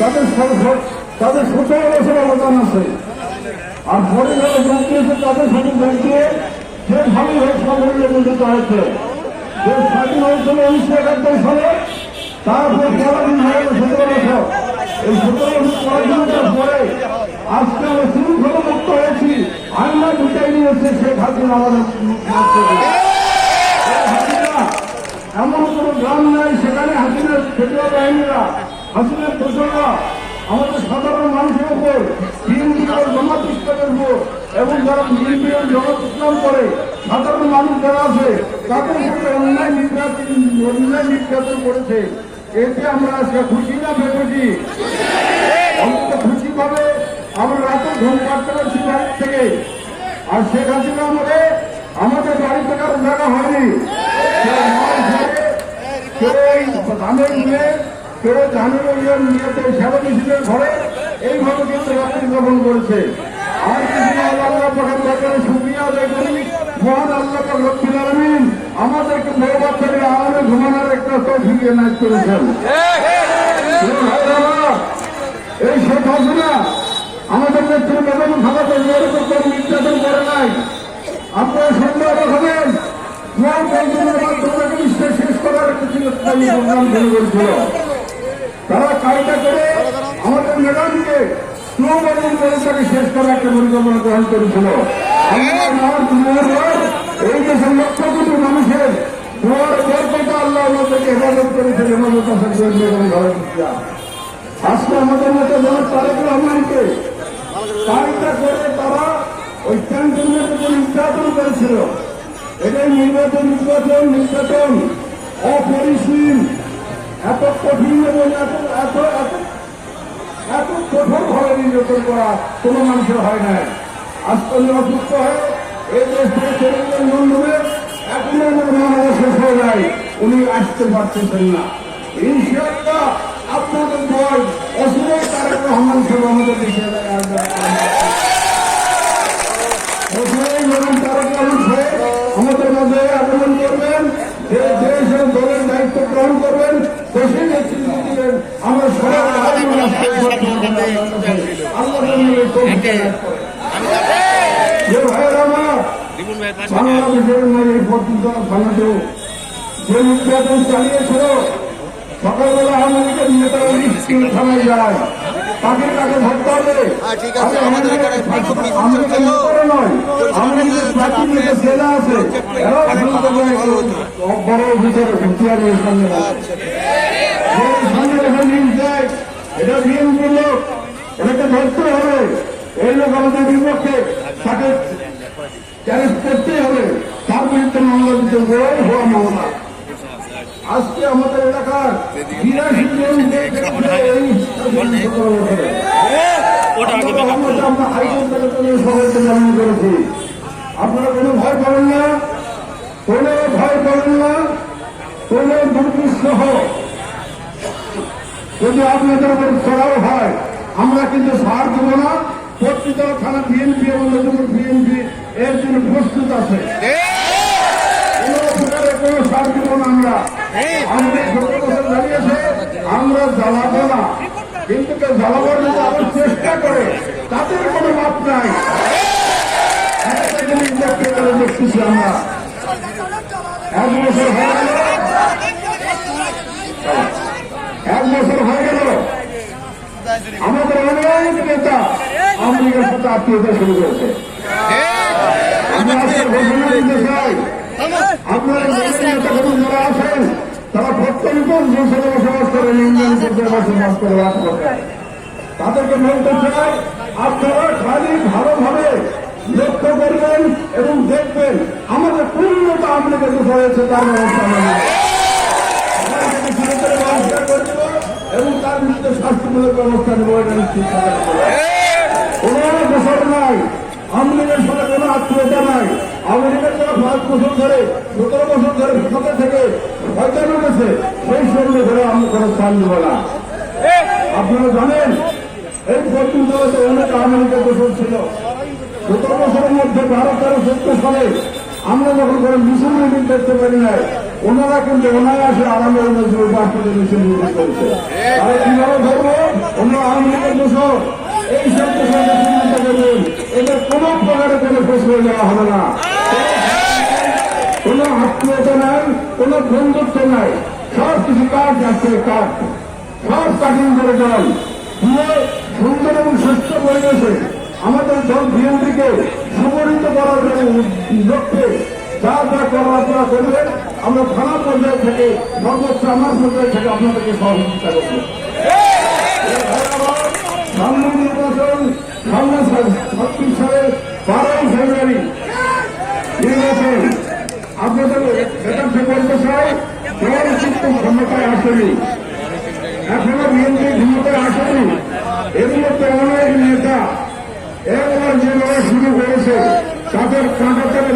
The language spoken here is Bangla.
তাদের স- স- তাদের সতেরো বছর অবদান আছে। আর পরে যারা যোগ দিয়েছে তাদের সাথে যোগ দিয়ে যেভাবে হোক সাফল্যে বঞ্চিত হয়েছে। দেশ স্বাধীন হয়েছিল উনিশশো একাত্তর সালে তারপর পরাধীন হয়ে গেল সতেরো বছর। এই সতেরো বছর পরাধীনতার পরে আজকে আমরা শৃঙ্খলা মুক্ত হয়েছি। আইনা দুটাই নিয়েছে শেখ হাসিনা আমাদের হাসিনা। এমন কোন গ্রাম নাই, সেখানে হাসিনার ফেডারেল বাহিনীরা হাসিনার দোষরা আমাদের সাধারণ মানুষের উপর বিএনপির জমাত ইসলামের উপর, এবং যারা বিএনপির জমাত ইসলাম করে, সাধারণ মানুষ যারা আছে, তাদের উপরে অন্যায় নির্যাতন অন্যায় নির্যাতন করেছে। এতে আমরা আজকে খুশি না ভেবেছি অন্তত খুশি পাবে আমরা রাতে ঘুম কাটতে পারছি বাড়ি থেকে। আর শেখ হাসিনা আমাদের আমাদের বাড়িতে কারও জায়গা হয়নি। কেউ ধানের কেউ ধানের ইয়ে নিয়েতে সেবা মিছিলের ঘরে এইভাবে কিন্তু রাত্রি যাপন করেছে। আর কিছু না, আল্লাহ পাকের দরকারে শুক্রিয়া আদায় করি। মহান আল্লাহ পাক রব্বুল আলামিন আমাদেরকে বড় বাচ্চাকে আরামে ঘুমানোর একটা তৌফিক এনায়ত করেছেন। এই শেখ হাসিনা আমাদের নেত্রী বেগম খালাতে এরকম নির্যাতন করে নাই। আপনারা সন্দেহ রাখবেন নোয়াল মাধ্যমে শেষ করার চিরস্থায়ী প্রোগ্রাম করেছিল। তারা কায়দা করে আমাদের ম্যাডামকে স্নোবলিং করে তাকে শেষ করার একটা পরিকল্পনা গ্রহণ করেছিল। এই দেশের লক্ষ কোটি মানুষের আল্লাহ করেছে আমাদের মতো করে তারা ওই করেছিল। নির্বাচন নির্বাচন অপরিসীম এত কঠিন এবং এত এত এত এত কঠোর ভাবে নির্যাতন করা কোনো মানুষের হয় নাই। আজকে উনি অসুস্থ হয়ে, এই দেশ থেকে চলে গেলেন লন্ডনে এখনও আমার মহামারী শেষ হয়ে যায় উনি আসতে পারতেছেন না। ইনশাআল্লাহ আপনাদের ভয় অসুবিধা বাংলাদেশের নারী পত্রিকা বানাতেও যে নির্যাতন চালিয়েছিল সকালবেলা আমেরিকার নেতারা নিশ্চিত থানায় যায়। তাকে তাকে ধরতে হবে। হ্যাঁ, ঠিক আছে, আমাদের এখানে বিক্ষোভ মিছিল আমেরিকার চলছিল। নেতারা নয়। আমেরিকার জাতির নেতা জেলা আছে। এরাও শুনতে পায় বড় ভিতরে হুঁশিয়ারের সামনে সামনে রেখে নিউজ দেয় এটা বিএনপি লোক এটাকে ধরতে হবে। এই লোক আমাদের বিপক্ষে তাকে চ্যালেঞ্জ করতেই হবে। তার বিরুদ্ধে মামলা দিতে হওয়া মামলা। আজকে আমাদের এলাকার বিরাশি আমরা আপনারা কোনো ভয় পাবেন না ভয় পাবেন না কোনো দুর্বিষহ যদি আপনাদের উপর চড়াও হয় আমরা কিন্তু সার দেব না। পত্রিকা থানা বিএনপি এবং নতুন বিএনপি এর জন্য প্রস্তুত আছে। কোনো সার দেব না আমরা। আমাদের সত্তর বছর দাঁড়িয়েছে আমরা জ্বালাবো না। কিন্তু কেউ জ্বালাবার যদি আবার চেষ্টা করে। তাদের কোনো মাপ নাই। দেখতেছি আমরা। এক বছর হয়ে গেল। এক আমাদের অনেক নেতা আমেরিকার সাথে আত্মীয়তা শুরু করেছে। আমরা আজকে ঘোষণা দিতে চাই আপনারা যাদের যারা আছেন তারা প্রত্যন্ত অঞ্চলে বসবাস করেন ইন্ডিয়ান বসবাস করে বাস করেন তাদেরকে বলতে চাই আপনারা খালি ভালোভাবে লক্ষ্য করবেন এবং দেখবেন আমাদের পূর্ণতা কোথায় হয়েছে তার ব্যবস্থা এবং তার বিরুদ্ধে শাস্তিমূলক ব্যবস্থা নেব এটা নিশ্চিত বছর ধরে, সতেরো বছর ধরে সরকার থেকে হয়তো গেছে সেই সঙ্গে ধরে আমি কোনো স্থান নেব না। আপনারা জানেন, এই পর্যন্ত অনেক আওয়ামী লীগের বছর ছিল। সতেরো বছরের মধ্যে বারো তেরো সত্তর সালে আমরা যখন কোনো মিশন মিটিং করতে পারি নাই, ওনারা কিন্তু অনায়াসে আমাদের মধ্যে বাস্তবে মিশন মিটিং করছে। আর কীভাবে ধরবো? অন্য আমেরিকার লীগের বছর এই সব এটা কোনো প্রকারে কোনো প্রশ্ন নেওয়া হবে না। আত্মীয়তা নাই, কোনো বন্ধুত্ব নাই। সব কিছু কাজ আছে, কাজ। সব কাটিং করে দল দিয়ে সুন্দর এবং সুস্থ পরিবেশে আমাদের দল বিএনপিকে সুপরিত করার লক্ষ্যে যা যা আপনারা করবেন আমরা থানা পর্যায় থেকে, সর্বোচ্চ আমার পর্যায় থেকে আপনাদেরকে সহযোগিতা করব। সামনে নির্বাচন, সামনে ছাব্বিশ সালের বারোই ফেব্রুয়ারি। আপনাদের বেতন বলতে সহ ক্ষমতায় আসেনি। এখনও বিএনপি ক্ষমতায় আসেনি। এর মধ্যে অনেক নেতা একবার যে লড়াই শুরু করেছে, তাদের কাঁটা থেকে